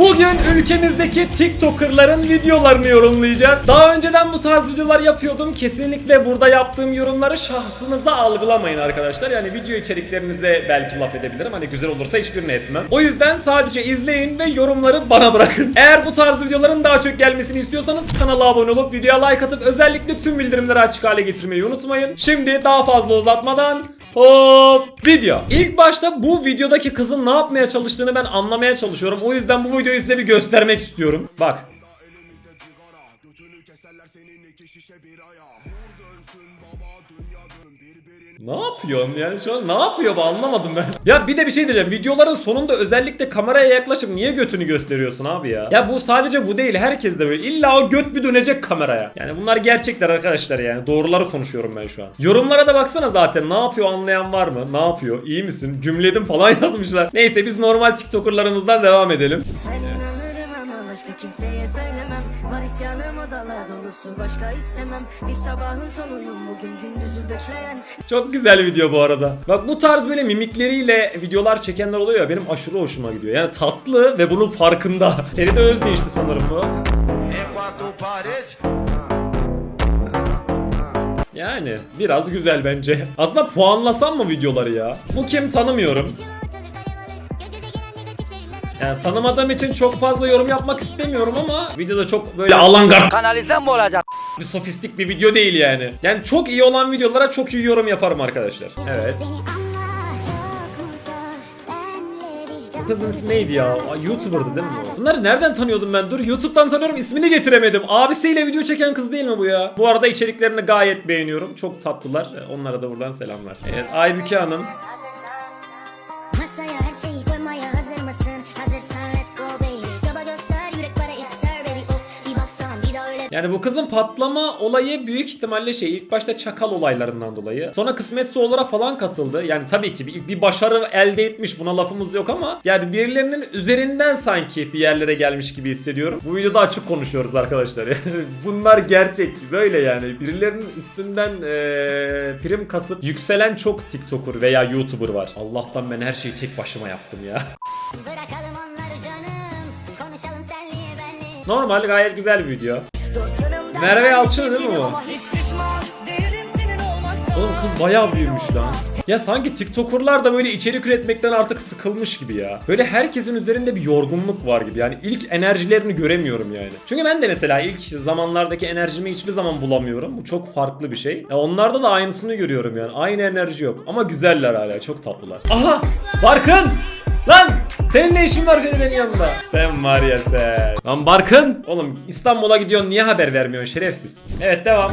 Bugün ülkemizdeki TikToker'ların videolarını yorumlayacağız. Daha önceden bu tarz videolar yapıyordum. Kesinlikle burada yaptığım yorumları şahsınıza algılamayın arkadaşlar. Yani video içeriklerinize belki laf edebilirim. Hani güzel olursa hiçbirini etmem. O yüzden sadece izleyin ve yorumları bana bırakın. Eğer bu tarz videoların daha çok gelmesini istiyorsanız kanala abone olup videoya like atıp özellikle tüm bildirimleri açık hale getirmeyi unutmayın. Şimdi daha fazla uzatmadan Hop video. İlk başta bu videodaki kızın ne yapmaya çalıştığını ben anlamaya çalışıyorum. O yüzden bu videoyu size bir göstermek istiyorum. Bak. Şişe bir aya Vur dönsün baba dünya dön birbirini Ne yapıyorsun yani şu an ne yapıyor bu anlamadım ben. Ya bir de bir şey diyeceğim. Videoların sonunda özellikle kameraya yaklaşıp niye götünü gösteriyorsun abi ya? Ya bu sadece bu değil. Herkes de böyle. İlla o göt bir dönecek kameraya. Yani bunlar gerçekler arkadaşlar yani. Doğruları konuşuyorum ben şu an. Yorumlara da baksana zaten. Ne yapıyor anlayan var mı? Ne yapıyor? İyi misin? Cümledim falan yazmışlar. Neyse biz normal TikTokerlarımızdan devam edelim. Ama başka kimseye söylemem Var isyanım odalar dolusu başka istemem Bir sabahın sonuyum bugün gündüzü bekleyen Çok güzel video bu arada. Bak bu tarz böyle mimikleriyle videolar çekenler oluyor ya benim aşırı hoşuma gidiyor. Yani tatlı ve bunun farkında. Feride Özdeğiş'ti sanırım bu. Yani biraz güzel bence. Aslında puanlasam mı videoları ya? Bu kim tanımıyorum. Yani tanımadığım için çok fazla yorum yapmak istemiyorum ama videoda çok böyle alangart kanalize mi olacak? bir sofistik bir video değil yani. Yani çok iyi olan videolara çok iyi yorum yaparım arkadaşlar. Evet. Kızın ismi neydi ya? Aa, YouTuber'dı değil mi bu? Bunları nereden tanıyordum ben? Dur YouTube'dan tanıyorum ismini getiremedim. Abisiyle video çeken kız değil mi bu ya? Bu arada içeriklerini gayet beğeniyorum. Çok tatlılar. Onlara da buradan selamlar. Evet Aybüke Hanım. Yani bu kızın patlama olayı büyük ihtimalle şey ilk başta çakal olaylarından dolayı. Sonra kısmetse olara falan katıldı. Yani tabii ki bir, bir başarı elde etmiş buna lafımız yok ama yani birilerinin üzerinden sanki bir yerlere gelmiş gibi hissediyorum. Bu videoda açık konuşuyoruz arkadaşlar. Bunlar gerçek böyle yani. Birilerinin üstünden eee, prim kasıp yükselen çok TikToker veya YouTuber var. Allah'tan ben her şeyi tek başıma yaptım ya. bırakalım onları canım. Konuşalım senliye benliye. Normal gayet güzel bir video. Merve Yalçın değil mi bu? Oğlum kız bayağı büyümüş lan. Ya sanki TikToker'lar da böyle içerik üretmekten artık sıkılmış gibi ya. Böyle herkesin üzerinde bir yorgunluk var gibi. Yani ilk enerjilerini göremiyorum yani. Çünkü ben de mesela ilk zamanlardaki enerjimi hiçbir zaman bulamıyorum. Bu çok farklı bir şey. Ya onlarda da aynısını görüyorum yani. Aynı enerji yok. Ama güzeller hala. Çok tatlılar. Aha! Barkın! Lan! Senin ne işin var Feride'nin yanında? Sen var ya sen. Lan Barkın! Oğlum İstanbul'a gidiyorsun niye haber vermiyorsun şerefsiz? Evet devam.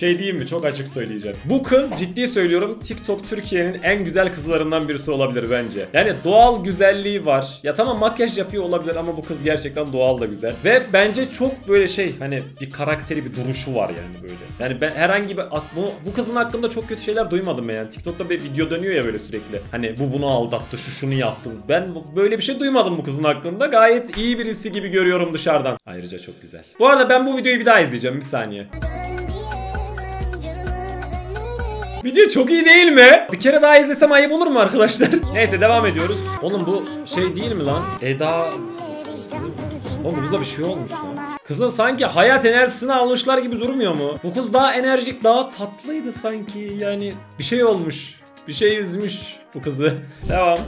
Şey diyeyim mi? Çok açık söyleyeceğim. Bu kız ciddi söylüyorum TikTok Türkiye'nin en güzel kızlarından birisi olabilir bence. Yani doğal güzelliği var. Ya tamam makyaj yapıyor olabilir ama bu kız gerçekten doğal da güzel. Ve bence çok böyle şey hani bir karakteri bir duruşu var yani böyle. Yani ben herhangi bir bu, bu kızın hakkında çok kötü şeyler duymadım ben yani. TikTok'ta bir video dönüyor ya böyle sürekli. Hani bu bunu aldattı, şu şunu yaptı. Ben böyle bir şey duymadım bu kızın hakkında. Gayet iyi birisi gibi görüyorum dışarıdan. Ayrıca çok güzel. Bu arada ben bu videoyu bir daha izleyeceğim bir saniye. Video çok iyi değil mi? Bir kere daha izlesem ayıp olur mu arkadaşlar? Neyse devam ediyoruz. Oğlum bu şey değil mi lan? Eda... Oğlum kıza bir şey olmuş lan. Kızın sanki hayat enerjisini almışlar gibi durmuyor mu? Bu kız daha enerjik, daha tatlıydı sanki. Yani bir şey olmuş. Bir şey üzmüş bu kızı. Devam.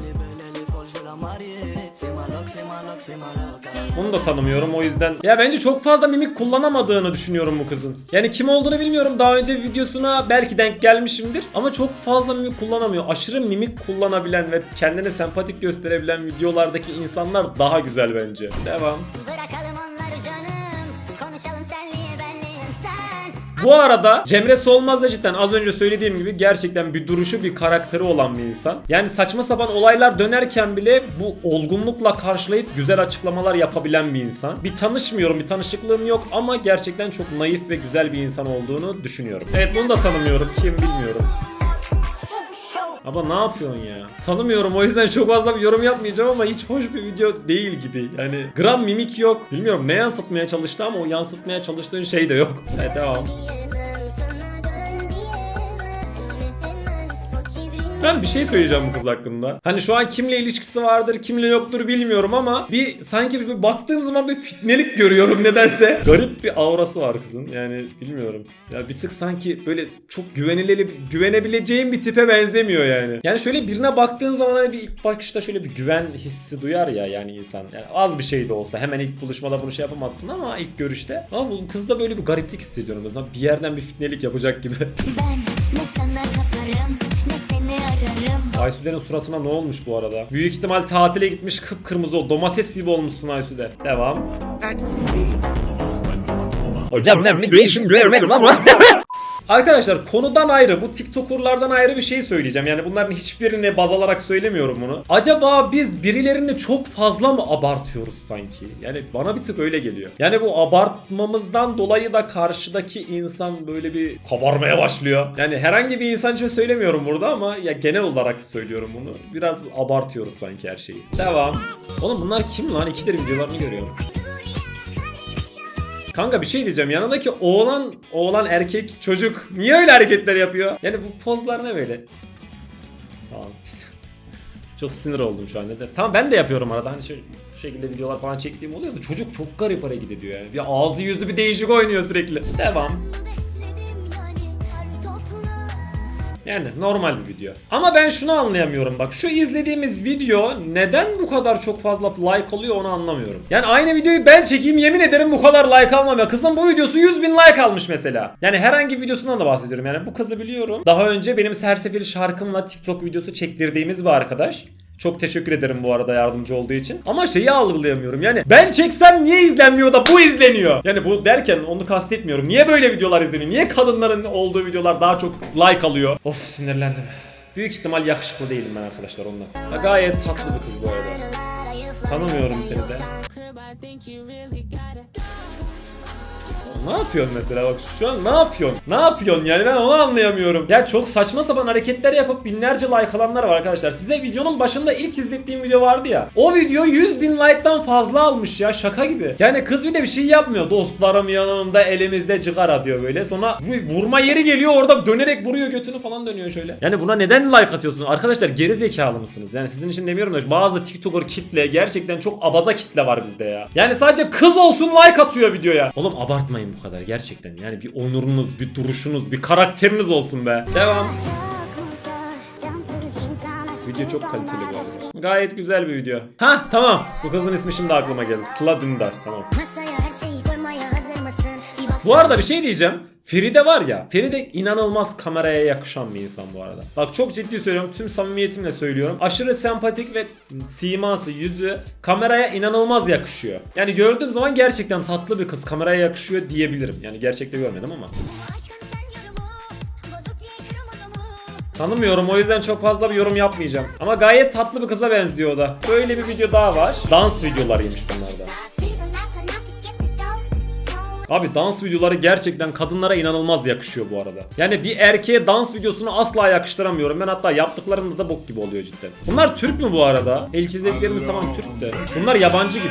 Bunu da tanımıyorum o yüzden. Ya bence çok fazla mimik kullanamadığını düşünüyorum bu kızın. Yani kim olduğunu bilmiyorum. Daha önce videosuna belki denk gelmişimdir. Ama çok fazla mimik kullanamıyor. Aşırı mimik kullanabilen ve kendine sempatik gösterebilen videolardaki insanlar daha güzel bence. Devam. Bu arada Cemre Solmaz da cidden az önce söylediğim gibi gerçekten bir duruşu bir karakteri olan bir insan. Yani saçma sapan olaylar dönerken bile bu olgunlukla karşılayıp güzel açıklamalar yapabilen bir insan. Bir tanışmıyorum bir tanışıklığım yok ama gerçekten çok naif ve güzel bir insan olduğunu düşünüyorum. Evet bunu da tanımıyorum kim bilmiyorum. Ama ne yapıyorsun ya? Tanımıyorum o yüzden çok fazla bir yorum yapmayacağım ama hiç hoş bir video değil gibi. Yani gram mimik yok. Bilmiyorum ne yansıtmaya çalıştı ama o yansıtmaya çalıştığın şey de yok. Evet devam. Ben bir şey söyleyeceğim bu kız hakkında. Hani şu an kimle ilişkisi vardır, kimle yoktur bilmiyorum ama bir sanki bir baktığım zaman bir fitnelik görüyorum nedense. Garip bir aurası var kızın. Yani bilmiyorum. Ya bir tık sanki böyle çok güvenilir güvenebileceğim bir tipe benzemiyor yani. Yani şöyle birine baktığın zaman hani bir ilk bakışta şöyle bir güven hissi duyar ya yani insan. Yani az bir şey de olsa hemen ilk buluşmada bunu şey yapamazsın ama ilk görüşte. Ama bu kızda böyle bir gariplik hissediyorum. Mesela bir yerden bir fitnelik yapacak gibi. Ben ne sana taparım Aysude'nin suratına ne olmuş bu arada? Büyük ihtimal tatile gitmiş kıpkırmızı oldu. Domates gibi olmuşsun Aysude. Devam. Hocam ben bir değişim görmedim ama. Arkadaşlar konudan ayrı bu TikToker'lardan ayrı bir şey söyleyeceğim. Yani bunların hiçbirini baz alarak söylemiyorum bunu. Acaba biz birilerini çok fazla mı abartıyoruz sanki? Yani bana bir tık öyle geliyor. Yani bu abartmamızdan dolayı da karşıdaki insan böyle bir kabarmaya başlıyor. Yani herhangi bir insan için söylemiyorum burada ama ya genel olarak söylüyorum bunu. Biraz abartıyoruz sanki her şeyi. Devam. Oğlum bunlar kim lan? İkidir videolarını görüyorum. Kanka bir şey diyeceğim. Yanındaki oğlan, oğlan erkek, çocuk niye öyle hareketler yapıyor? Yani bu pozlar ne böyle? Tamam. çok sinir oldum şu an. Tamam ben de yapıyorum arada. Hani şöyle bu şekilde videolar falan çektiğim oluyor da çocuk çok garip hareket ediyor yani. Bir ağzı yüzü bir değişik oynuyor sürekli. Devam. Yani normal bir video. Ama ben şunu anlayamıyorum bak. Şu izlediğimiz video neden bu kadar çok fazla like alıyor onu anlamıyorum. Yani aynı videoyu ben çekeyim yemin ederim bu kadar like almam ya. Kızın bu videosu 100 bin like almış mesela. Yani herhangi bir videosundan da bahsediyorum. Yani bu kızı biliyorum. Daha önce benim sersefil şarkımla TikTok videosu çektirdiğimiz bir arkadaş. Çok teşekkür ederim bu arada yardımcı olduğu için. Ama şeyi algılayamıyorum. Yani ben çeksem niye izlenmiyor da bu izleniyor? Yani bu derken onu kastetmiyorum. Niye böyle videolar izleniyor? Niye kadınların olduğu videolar daha çok like alıyor? Of sinirlendim. Büyük ihtimal yakışıklı değilim ben arkadaşlar ondan. Ya gayet tatlı bir kız bu arada. Tanımıyorum seni de. Ne yapıyorsun mesela bak şu an ne yapıyorsun? Ne yapıyorsun yani ben onu anlayamıyorum. Ya çok saçma sapan hareketler yapıp binlerce like alanlar var arkadaşlar. Size videonun başında ilk izlettiğim video vardı ya. O video 100 bin like'dan fazla almış ya şaka gibi. Yani kız bir de bir şey yapmıyor. Dostlarım yanımda elimizde cigara diyor böyle. Sonra vu- vurma yeri geliyor orada dönerek vuruyor götünü falan dönüyor şöyle. Yani buna neden like atıyorsunuz? Arkadaşlar geri zekalı mısınız? Yani sizin için demiyorum da bazı TikToker kitle gerçekten çok abaza kitle var bizde ya. Yani sadece kız olsun like atıyor videoya. Oğlum abartmayın bu kadar gerçekten. Yani bir onurunuz, bir duruşunuz, bir karakteriniz olsun be. Devam. Video çok kaliteli bu arada. Gayet güzel bir video. Ha tamam. Bu kızın ismi şimdi aklıma geldi. Sıla Dündar. Tamam. Bu arada bir şey diyeceğim. Feride var ya, Feride inanılmaz kameraya yakışan bir insan bu arada. Bak çok ciddi söylüyorum, tüm samimiyetimle söylüyorum. Aşırı sempatik ve siması, yüzü kameraya inanılmaz yakışıyor. Yani gördüğüm zaman gerçekten tatlı bir kız, kameraya yakışıyor diyebilirim. Yani gerçekte görmedim ama. Tanımıyorum o yüzden çok fazla bir yorum yapmayacağım. Ama gayet tatlı bir kıza benziyor o da. Böyle bir video daha var. Dans videolarıymış bunlar da. Abi dans videoları gerçekten kadınlara inanılmaz yakışıyor bu arada. Yani bir erkeğe dans videosunu asla yakıştıramıyorum. Ben hatta yaptıklarında da bok gibi oluyor cidden. Bunlar Türk mü bu arada? İlk izlediklerimiz tamam Türk de. Bunlar yabancı gibi.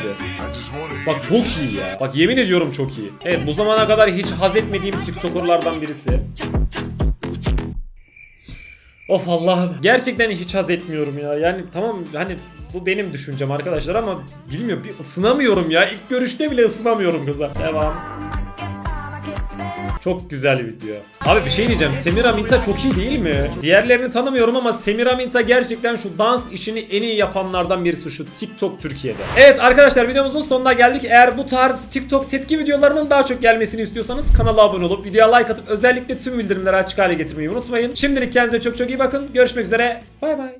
Bak çok iyi ya. Bak yemin ediyorum çok iyi. Evet bu zamana kadar hiç haz etmediğim TikTokerlardan birisi. Of Allah'ım. Gerçekten hiç haz etmiyorum ya. Yani tamam hani bu benim düşüncem arkadaşlar ama bilmiyorum bir ısınamıyorum ya. İlk görüşte bile ısınamıyorum kıza. Devam. Çok güzel video. Abi bir şey diyeceğim. Semiraminta çok iyi değil mi? Diğerlerini tanımıyorum ama Semiraminta gerçekten şu dans işini en iyi yapanlardan birisi şu TikTok Türkiye'de. Evet arkadaşlar videomuzun sonuna geldik. Eğer bu tarz TikTok tepki videolarının daha çok gelmesini istiyorsanız kanala abone olup videoya like atıp özellikle tüm bildirimleri açık hale getirmeyi unutmayın. Şimdilik kendinize çok çok iyi bakın. Görüşmek üzere. Bay bay.